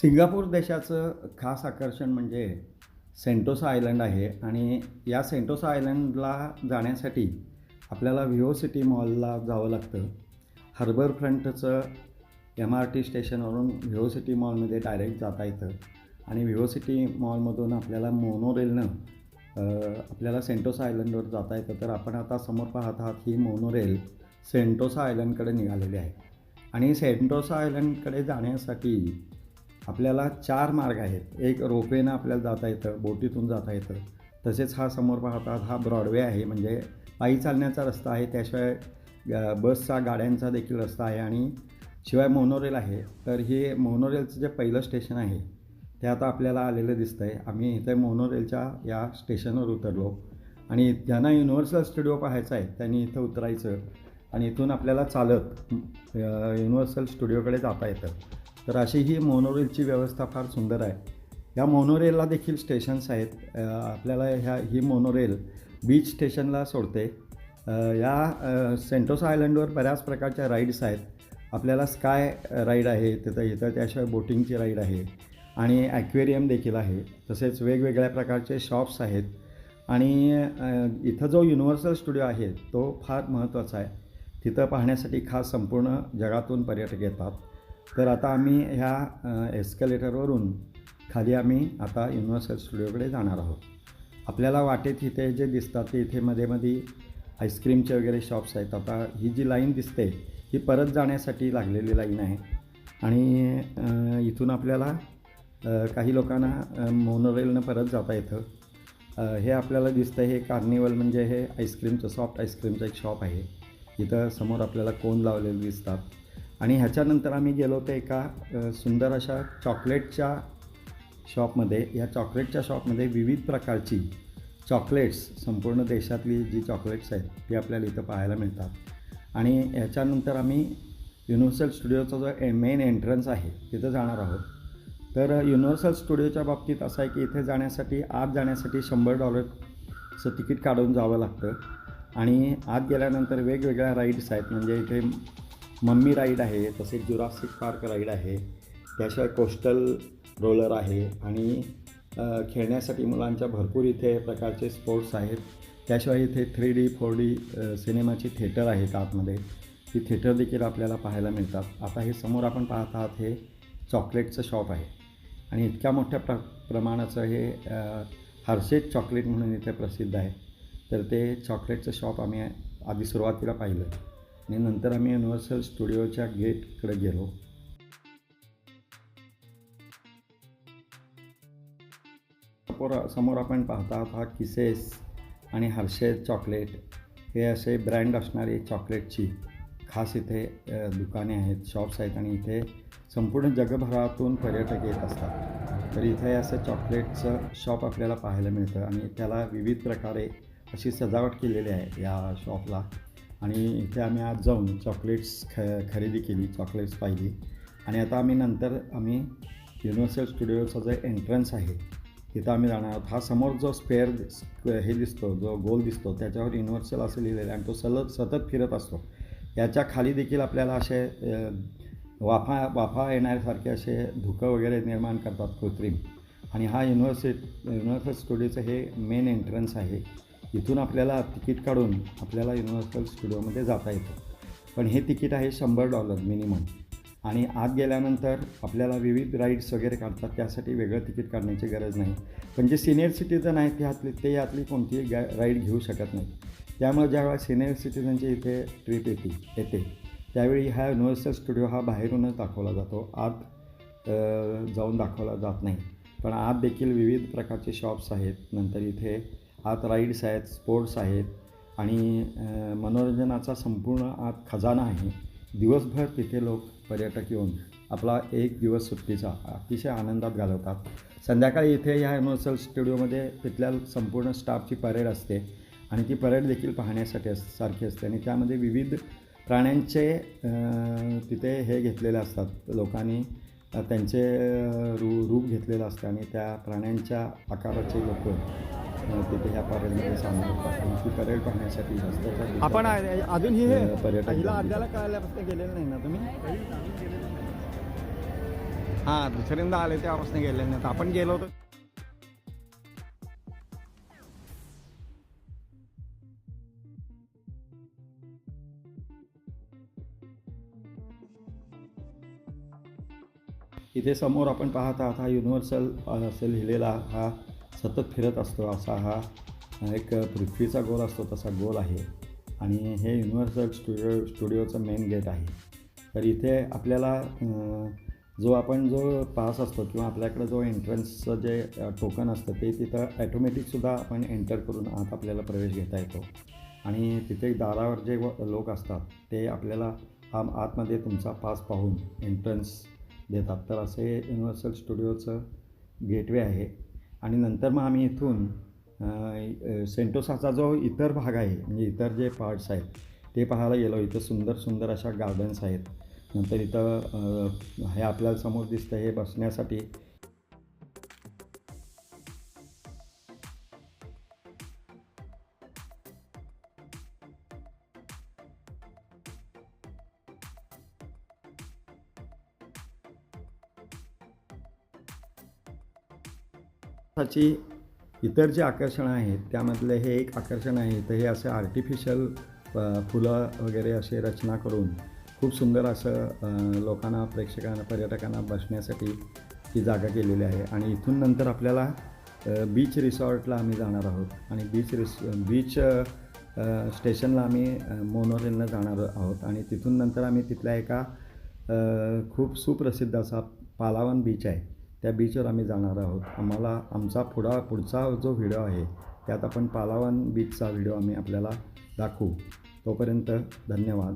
Singapore देशाचं खास आकर्षण म्हणजे सेंटोसा आयलंड आहे आणि या सेंटोसा आयलंडला जाण्यासाठी आपल्याला व्हिओ सिटी मॉलला जावं लागतं. हार्बर फ्रंटचं एम आर टी स्टेशनवरून व्हिओ सिटी मॉलमध्ये डायरेक्ट जाता येतं आणि व्हिओ सिटी मॉलमधून आपल्याला मोनोरेलनं आपल्याला सेंटोसा आयलंडवर जाता येतं. तर आपण आता समोर पाहत आहात ही मोनोरेल सेंटोसा आयलंडकडे निघालेली आहे. आणि सेंटोसा आयलंडकडे जाण्यासाठी आपल्याला चार मार्ग आहेत. एक रोपवेनं आपल्याला जाता येतं बोटीतून जाता येतं. तसेच हा समोर पाहतात हा ब्रॉडवे आहे. म्हणजे पायी चालण्याचा रस्ता आहे. त्याशिवाय बसचा गाड्यांचा देखील रस्ता आहे. आणि शिवाय मोनोरेल आहे. तर हे मोनोरेलचं जे पहिलं स्टेशन आहे ते आता आपल्याला आलेलं दिसतं आहे आम्ही इथे मोनोरेलच्या या स्टेशनवर उतरलो. आणि ज्यांना युनिव्हर्सल स्टुडिओ पाहायचा आहे त्यांनी इथं उतरायचं. आणि इथून आपल्याला चालत युनिव्हर्सल स्टुडिओकडे जाता येतं. तर अशी ही मोनोरेलची व्यवस्था फार सुंदर आहे. या मोनोरेलला देखील स्टेशन्स आहेत. आपल्याला ह्या ही मोनोरेल बीच स्टेशनला सोडते. या सेंटोसा आयलंडवर बऱ्याच प्रकारच्या राईड्स आहेत. आपल्याला स्काय राईड आहे तिथं इथं त्याशिवाय बोटिंगची राईड आहे. आणि ॲक्वेरियम देखील आहे. तसेच वेगवेगळ्या प्रकारचे शॉप्स आहेत. आणि इथं जो युनिव्हर्सल स्टुडिओ आहे तो फार महत्त्वाचा आहे. तिथं पाहण्यासाठी खास संपूर्ण जगातून पर्यटक येतात. तर आता आम्ही ह्या एस्कलेटरवरून खाली आम्ही आता युनिव्हर्सल स्टुडिओकडे जाणार आहोत. आपल्याला वाटेत इथे जे दिसतात ते इथे मध्ये मध्ये आईस्क्रीमचे वगैरे शॉप्स आहेत. आता ही जी लाईन दिसते ही परत जाण्यासाठी लागलेली लाईन आहे. आणि इथून आपल्याला काही लोकांना मोनोरेलनं परत जाता येतं. हे आपल्याला दिसतं हे कार्निवल म्हणजे हे आईस्क्रीमचं सॉफ्ट आईस्क्रीमचं एक शॉप आहे. इथं समोर आपल्याला कोन लावलेले दिसतात. आणि ह्याच्यानंतर आम्ही गेलो ते एका सुंदर अशा चॉकलेटच्या शॉपमध्ये. या चॉकलेटच्या शॉपमध्ये विविध प्रकारची चॉकलेट्स संपूर्ण देशातली जी चॉकलेट्स आहेत ती आपल्याला इथं पाहायला मिळतात. आणि ह्याच्यानंतर आम्ही युनिव्हर्सल स्टुडिओचा जो मेन एंट्रन्स आहे तिथं जाणार आहोत. तर युनिव्हर्सल स्टुडिओच्या बाबतीत असं आहे की इथे जाण्यासाठी आत जाण्यासाठी शंभर डॉलरचं तिकीट काढून जावं लागतं. आणि आत गेल्यानंतर वेगवेगळ्या राईड्स आहेत म्हणजे इथे मम्मी राईड आहे तसेच जुरासिक पार्क राईड आहे. त्याशिवाय कोस्टल रोलर आहे आणि खेळण्यासाठी मुलांच्या भरपूर इथे प्रकारचे स्पोर्ट्स आहेत. त्याशिवाय इथे थ्री डी फोर डी सिनेमाची थिएटर आहेत आतमध्ये. ती थिएटर देखील आपल्याला पाहायला मिळतात. आता हे समोर आपण पाहत आहात हे चॉकलेटचं शॉप आहे. आणि इतक्या मोठ्या प्र प्रमाणाचं हे हर्षेज चॉकलेट म्हणून इथे प्रसिद्ध आहे. तर ते चॉकलेटचं शॉप आम्ही आधी सुरुवातीला पाहिलं. आणि नंतर आम्ही युनिव्हर्सल स्टुडिओच्या गेटकडे गेलो. समोर समोर आपण पाहता हा किसेस आणि हर्षेज चॉकलेट. हे असे ब्रँड असणारी चॉकलेटची खास इथे दुकाने आहेत शॉप्स आहेत आणि इथे संपूर्ण जगभरातून पर्यटक येत असतात. तर इथे असं चॉकलेटचं शॉप आपल्याला पाहायला मिळतं आणि त्याला विविध प्रकारे अशी सजावट केलेली आहे या शॉपला. आणि इथे आम्ही आज जाऊन चॉकलेट्स ख खरेदी केली चॉकलेट्स पाहिली. आणि आता आम्ही नंतर आम्ही युनिव्हर्सल स्टुडिओचा जो एंट्रन्स आहे तिथं आम्ही जाणार आहोत. हा समोर जो स्पेअर हे दिसतो जो गोल दिसतो त्याच्यावर युनिव्हर्सल असं लिहिलेलं आहे आणि तो सलग सतत फिरत असतो. याच्या खाली देखील आपल्याला असे वाफा वाफा येण्यासारखे असे धुकं वगैरे निर्माण करतात कृत्रिम. आणि हा युनिव्हर्सिट युनिव्हर्सल स्टुडिओचं हे मेन एंट्रन्स आहे. इथून आपल्याला तिकीट काढून आपल्याला युनिव्हर्सल स्टुडिओमध्ये जाता येतं. पण हे तिकीट आहे शंभर डॉलर मिनिमम. आणि आत गेल्यानंतर आपल्याला विविध राईड्स वगैरे काढतात त्यासाठी वेगळं तिकीट काढण्याची गरज नाही. पण जे सिनियर सिटीजन आहेत ते यातली ते यातली कोणतीही गा राईड घेऊ शकत नाही त्यामुळे ज्यावेळेस सिनियर सिटीजनची इथे ट्रीप येते येते त्यावेळी हा युनिव्हर्सल स्टुडिओ हा बाहेरूनच दाखवला जातो. आत जाऊन दाखवला जात नाही. पण आत देखील विविध प्रकारचे शॉप्स आहेत. नंतर इथे आत राईड्स आहेत स्पोर्ट्स आहेत आणि मनोरंजनाचा संपूर्ण आत खजाना आहे. दिवसभर तिथे लोक पर्यटक येऊन आपला एक दिवस सुट्टीचा अतिशय आनंदात घालवतात. संध्याकाळी इथे ह्या युनिव्हर्सल स्टुडिओमध्ये तिथल्या संपूर्ण स्टाफची परेड असते आणि ती परेड देखील पाहण्यासाठी अस सारखी असते आणि त्यामध्ये विविध प्राण्यांचे तिथे हे घेतलेले असतात. लोकांनी त्यांचे रू रूप घेतलेलं असतं आणि त्या प्राण्यांच्या आकाराचे लोक तिथे ह्या परेडमध्ये सामील होतात आणि ती परेड पाहण्यासाठी रस्त्याच्या दुतर्फा, आपण अजून ही पर्यटक अर्ध्याला कळाल्यापासून गेलेलं नाही ना तुम्ही? हां दुसऱ्यांदा आले तेव्हापासून गेले नाहीत आपण गेलो होतो इथे समोर आपण पाहत आहात हा युनिव्हर्सल असं लिहिलेला हा सतत फिरत असतो असा हा एक पृथ्वीचा गोल असतो तसा गोल आहे. आणि हे युनिव्हर्सल स्टुडिओ स्टुडिओचं मेन गेट आहे. तर इथे आपल्याला जो आपण जो पास असतो किंवा आपल्याकडे जो एंट्रन्सचं जे टोकन असतं ते तिथं ॲटोमॅटिकसुद्धा आपण एंटर करून आत आपल्याला प्रवेश घेता येतो. आणि तिथे दारावर जे व- लोक असतात ते आपल्याला आम आतमध्ये तुमचा पास पाहून एंट्रन्स देतात. तर असे युनिव्हर्सल स्टुडिओचं गेटवे आहे. आणि नंतर मग आम्ही इथून सेंटोसाचा जो इतर भाग आहे म्हणजे इतर जे पार्ट्स आहेत ते पाहायला गेलो. इथं सुंदर सुंदर अशा गार्डन्स आहेत. नंतर इथं हे आपल्याला समोर दिसतं हे बसण्यासाठी ची इतर जे आकर्षणं आहेत त्यामधले हे एक आकर्षण आहे. तर हे असं आर्टिफिशियल फुलं वगैरे असे रचना करून खूप सुंदर असं लोकांना प्रेक्षकांना पर्यटकांना बसण्यासाठी ती जागा केलेली आहे. आणि इथून नंतर आपल्याला बीच रिसॉर्टला आम्ही जाणार आहोत. आणि बीच रिस बीच स्टेशनला आम्ही मोनोरेलनं जाणार आहोत. आणि तिथून नंतर आम्ही तिथल्या एका खूप सुप्रसिद्ध असा पालावन बीच आहे. त्या बीचवर आम्ही जाणार आहोत. आम्हाला आमचा पुढा पुढचा जो व्हिडिओ आहे त्यात आपण पालावन बीचचा व्हिडिओ आम्ही आपल्याला दाखवू. तोपर्यंत धन्यवाद.